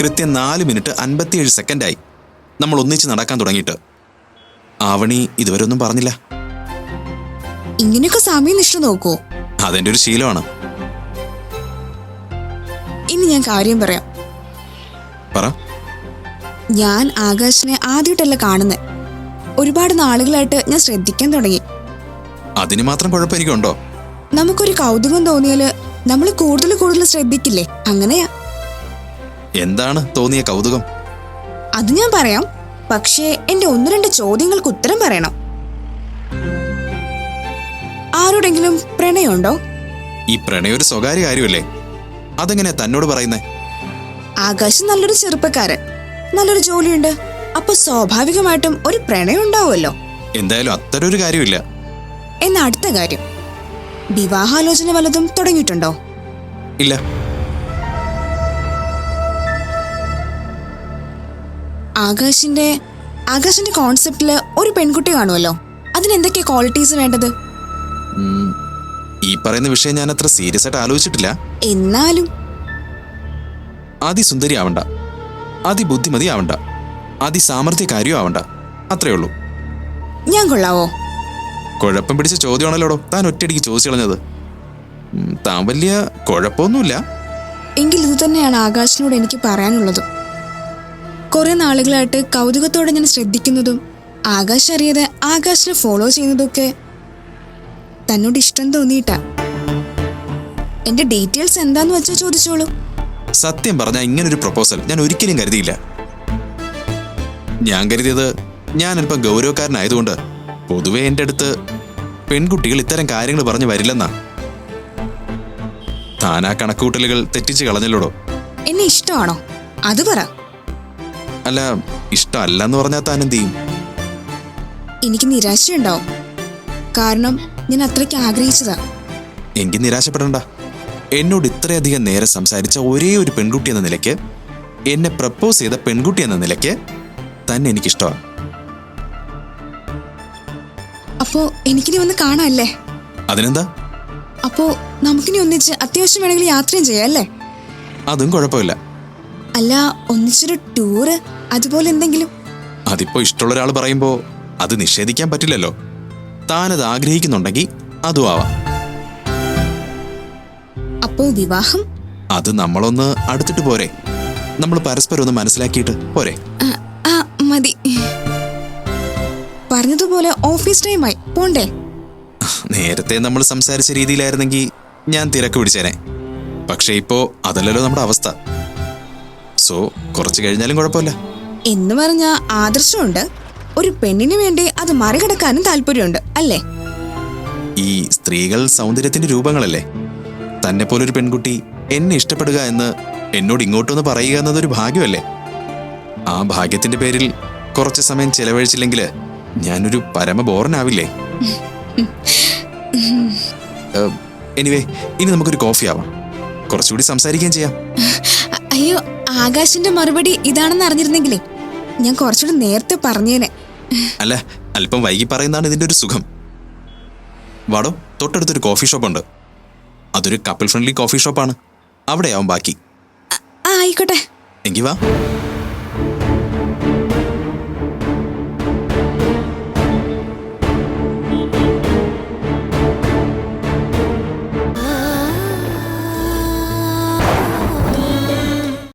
കൃത്യം നാല് മിനിറ്റ് അൻപത്തിയേഴ് സെക്കൻഡായി. നമ്മൾ ഒന്നിച്ച് നടക്കാൻ തുടങ്ങിയിട്ട്. ആവണി ഇതുവരെ ഒന്നും പറഞ്ഞില്ല. ഇങ്ങനെയൊക്കെ സമയം നിഷ്ഠ നോക്കൂ. അതെന്റെ ഒരു ശീലമാണ്. ഇനി ഞാൻ കാര്യം പറയാം. പറ. ഞാൻ ആകാശിനെ ആദ്യമായിട്ടല്ല കാണുന്നത് ഒരുപാട് നാളുകളായിട്ട് ഞാൻ ശ്രദ്ധിക്കാൻ തുടങ്ങി. അതിന് മാത്രം കുഴപ്പം എനിക്കുണ്ടോ നമുക്കൊരു കൗതുകം തോന്നിയാൽ നമ്മൾ കൂടുതൽ കൂടുതൽ ശ്രദ്ധിക്കില്ലേ? അങ്ങനെയാ. എന്താണ് തോന്നിയ കൗതുകം? അത് ഞാൻ പറയാം. പക്ഷേ എന്റെ ഒന്ന് രണ്ട് ചോദ്യങ്ങൾക്ക് ഉത്തരം പറയണം. ആരോടെങ്കിലും പ്രണയമുണ്ടോ? ഈ പ്രണയം ഒരു സ്വകാര്യ കാര്യമല്ലേ? അതെങ്ങനെ തന്നോട് പറയുന്നേ? ആകാശ് നല്ലൊരു ചെറുപ്പക്കാരൻ. നല്ലൊരു ജോലിയുണ്ട്. അപ്പൊ സ്വാഭാവികമായിട്ടും ഒരു പ്രണയം ഉണ്ടാവുമല്ലോ. എന്തായാലും അത്ര ഒരു കാര്യമില്ല. എന്ന അടുത്ത കാര്യം. വിവാഹാലോചന വല്ലതും തുടങ്ങിയിട്ടുണ്ടോ? ഇല്ല. ആകാശിന്റെ ആകാശിന്റെ കോൺസെപ്റ്റിൽ ഒരു പെൺകുട്ടി കാണുമല്ലോ. അതിന് എന്തൊക്കെയാ ക്വാളിറ്റീസ് വേണ്ടത് ഈ പറയുന്ന വിഷയം ഞാൻ അത്ര സീരിയസ് ആയിട്ട് ആലോചിച്ചിട്ടില്ല. എന്നാലും. അതിസുന്ദരി ആവണ്ട അതിബുദ്ധിമതി ആവണ്ട അതിസാമർഥ്യക്കാരിയും ആവണ്ട അത്രേ ഉള്ളൂ. ഞാൻ കൊള്ളാവോ? കുഴപ്പം പിടിച്ച ചോദ്യമാണല്ലോടോ? താൻ ഒറ്റയടിക്ക് ചോദിച്ചു കളഞ്ഞത്. താൻ വലിയ കുഴപ്പമൊന്നുമില്ല. എങ്കിൽ ഇത് തന്നെയാണ് ആകാശിനോട് എനിക്ക് പറയാനുള്ളത്. കുറെ നാളുകളായിട്ട് കൗതുകത്തോടെ ഞാൻ ശ്രദ്ധിക്കുന്നതും ആകാശ് അറിയാതെ ആകാശിനെ ഫോളോ ചെയ്യുന്നതൊക്കെ തന്നോട് ഇഷ്ടം തോന്നിയിട്ടാ. എന്റെ ഡീറ്റെയിൽസ് എന്താന്ന് വെച്ചാൽ ചോദിച്ചോളൂ. സത്യം പറഞ്ഞ ഇങ്ങനൊരു പ്രപ്പോസൽ ഞാൻ ഒരിക്കലും കരുതിയില്ല. ഞാൻ കരുതിയത് ഞാൻ അല്പം ഗൗരവക്കാരനായതുകൊണ്ട് പൊതുവെ എന്റെ അടുത്ത് പെൺകുട്ടികൾ ഇത്തരം കാര്യങ്ങൾ പറഞ്ഞു വരില്ലെന്നാ. താനാ കണക്കൂട്ടലുകൾ തെറ്റിച്ച് കളഞ്ഞല്ലോടോ? എന്നെ ഇഷ്ടമാണോ? അത് പറ. അല്ല ഇഷ്ടമല്ല എന്ന് പറഞ്ഞാൽ താൻ എന്ത് ചെയ്യും? എനിക്ക് നിരാശയുണ്ടാവും. കാരണം ഞാൻ അത്രയ്ക്ക് ആഗ്രഹിച്ചതാ. എനിക്ക് നിരാശപ്പെടണ്ട. എന്നോട് ഇത്രയധികം നേരെ സംസാരിച്ച ഒരേ ഒരു പെൺകുട്ടി എന്ന നിലയ്ക്ക് എന്നെ പ്രപ്പോസ് ചെയ്ത പെൺകുട്ടി എന്ന നിലയ്ക്ക് തന്നെ എനിക്കിഷ്ടമാണ് അപ്പോ എനിക്ക് ഒന്ന് കാണാമല്ലേ അതിനെന്താ? അപ്പോ നമുക്കിനി ഒന്നിച്ച് അത്യാവശ്യം വേണമെങ്കിൽ യാത്രയും ചെയ്യാം അല്ലേ? അതും കുഴപ്പമില്ല. അല്ല ഒന്നിച്ചൊരു ടൂറ് അതുപോലെ എന്തെങ്കിലും? അതിപ്പോ ഇഷ്ടമുള്ള ഒരാൾ പറയുമ്പോ അത് നിഷേധിക്കാൻ പറ്റില്ലല്ലോ. താനത് ആഗ്രഹിക്കുന്നുണ്ടെങ്കിൽ അതും ആവാം. അപ്പോ വിവാഹം? അത് നമ്മളൊന്ന് അടുത്തിട്ട് പോരെ. നമ്മൾ പരസ്പരം ഒന്ന് മനസ്സിലാക്കിയിട്ട് പോരെ. ആ, മതി. പറഞ്ഞതുപോലെ ഓഫീസ് ടൈമായി. പോണ്ടേ? നേരത്തെ നമ്മൾ സംസാരിച്ച രീതിയിലായിരുന്നെങ്കിൽ ഞാൻ തിരക്ക് പിടിച്ചേനെ. പക്ഷേ ഇപ്പോ അതല്ലല്ലോ നമ്മുടെ അവസ്ഥ. സോ കുറച്ച് കഴിഞ്ഞാലും കുഴപ്പമില്ല. എന്ന് പറഞ്ഞ ആദർശമുണ്ട്. ഒരു പെണ്ണിന് വേണ്ടി അത് മറികടക്കാനും താല്പര്യമുണ്ട് അല്ലേ? ഈ സ്ത്രീകൾ സൗന്ദര്യത്തിന്റെ രൂപങ്ങളല്ലേ? തന്നെ പോലൊരു പെൺകുട്ടി എന്നെ ഇഷ്ടപ്പെടുക എന്ന് എന്നോട് ഇങ്ങോട്ടൊന്ന് പറയുക എന്നതൊരു ഭാഗ്യമല്ലേ? ആ ഭാഗ്യത്തിന്റെ പേരിൽ കുറച്ച് സമയം ചെലവഴിച്ചില്ലെങ്കിൽ ഞാനൊരു പരമ ബോറനാവില്ലേ എനിവേ ഇനി നമുക്കൊരു കോഫി ആവാം. കുറച്ചുകൂടി സംസാരിക്കുകയും ചെയ്യാം. അയ്യോ ആകാശിന്റെ മറുപടി ഇതാണെന്ന് അറിഞ്ഞിരുന്നെങ്കിലേ ഞാൻ കുറച്ചുകൂടി നേരത്തെ പറഞ്ഞേനെ. അല്ല അല്പം വൈകി പറയുന്നതാണ് ഇതിന്റെ ഒരു സുഖം. വാടോ തൊട്ടടുത്തൊരു കോഫി ഷോപ്പ് ഉണ്ട്. അതൊരു കപ്പിൾ ഫ്രണ്ട്ലി കോഫി ഷോപ്പാണ് അവിടെയാവും ബാക്കി. ആയിക്കോട്ടെ. എങ്കി വാ.